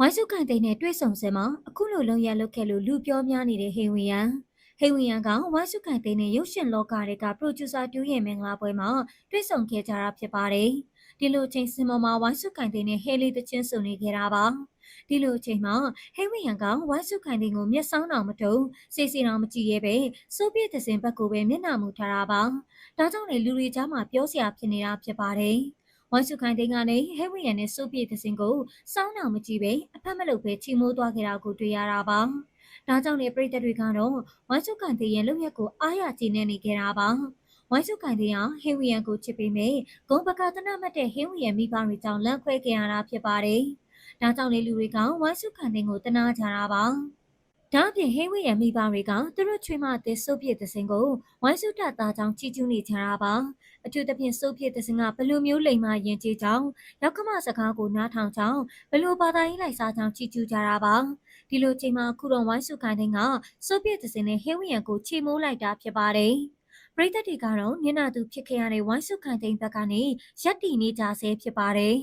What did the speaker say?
ဝိုင်းစုကန်တိန်နဲ့တွေ့ဆုံစင်မှာအခုလိုလုံရလုတ်ခဲ့လို့လူပြောများနေတဲ့ဟိဝီယန်ဟိဝီယန်ကဝိုင်းစုကန်တိန်နဲ့ရုပ်ရှင်လောကတွေကပရိုဂျူဆာတူရဲ့မင်္ဂလာပွဲမှာတွေ့ဆုံခဲ့ကြတာဖြစ်ပါတယ်ဒီလိုအချိန်စင်ပေါ်မှာဝိုင်းစုကန်တိန်နဲ့ဟဲလီတချင်းဆုံနေခဲ့တာပါဒီလိုအချိန်မှာဟိဝီယန်ကဝိုင်းစုကန်တိန်ကိုမျက်စောင်းတော်မထုံစီစီတော်မကြည့်ရဲပဲစိုးပြည့်သစင်ဘက်ကိုပဲမျက်နှာမူထားတာပါဒါကြောင့်လေလူတွေကြားမှာပြောစရာဖြစ်နေတာဖြစ်ပါတယ် ဝိုင်းစုခိုင်သိန်းကနေဟဲဝီယန်နဲ့စိုးပြည့်သစင်ကိုစောင်းတော်မကြည့်ပဲအဖက်မလုပ်ပဲချီမိုးသွားခဲ့တာကိုတွေ့ရတာပါ။ဒါကြောင့်လေပြည်သက်တွေကတော့ဝိုင်းစုခိုင်သိန်းရဲ့လုပ်ရက်ကိုအားရကြည်နေနေကြတာပါ။ဝိုင်းစုခိုင်သိန်းဟာဟဲဝီယန်ကိုချစ်ပေးမယ်ဂုံပကတနမတ်တဲ့ဟဲဝီယန်မိဘတွေကြောင့်လန့်ခွဲခဲ့ရတာဖြစ်ပါတယ်။ဒါကြောင့်လေလူတွေကဝိုင်းစုခိုင်သိန်းကိုတနာကြတာပါ။ ဒါအပြင်ဟိဝေရမိဘတွေကသူတို့ချွေးမတဲ့စုပ်ပြည့်တဲ့စင်ကိုဝိုင်းစုတသားကြောင့်ချီကျူးနေကြတာပါအထူးသဖြင့်စုပ်ပြည့်တဲ့စင်ကဘလူမျိုးလိမ်မာရင်ကျေးကြောင့်ရောက်ကမစကားကိုနားထောင်ကြောင်းဘလူဘာသာရေးလိုက်စားကြောင်းချီကျူးကြတာပါဒီလိုချိန်မှာခုတော့ဝိုင်းစုခိုင်တဲ့ကစုပ်ပြည့်တဲ့စင်နဲ့ဟိဝေရကိုချေမိုးလိုက်တာဖြစ်ပါတယ်ပရိသတ်တွေကတော့ညနာသူဖြစ်ခဲ့ရတဲ့ဝိုင်းစုခိုင်တဲ့ဘက်ကနေရက်တီနေကြဆဲဖြစ်ပါတယ်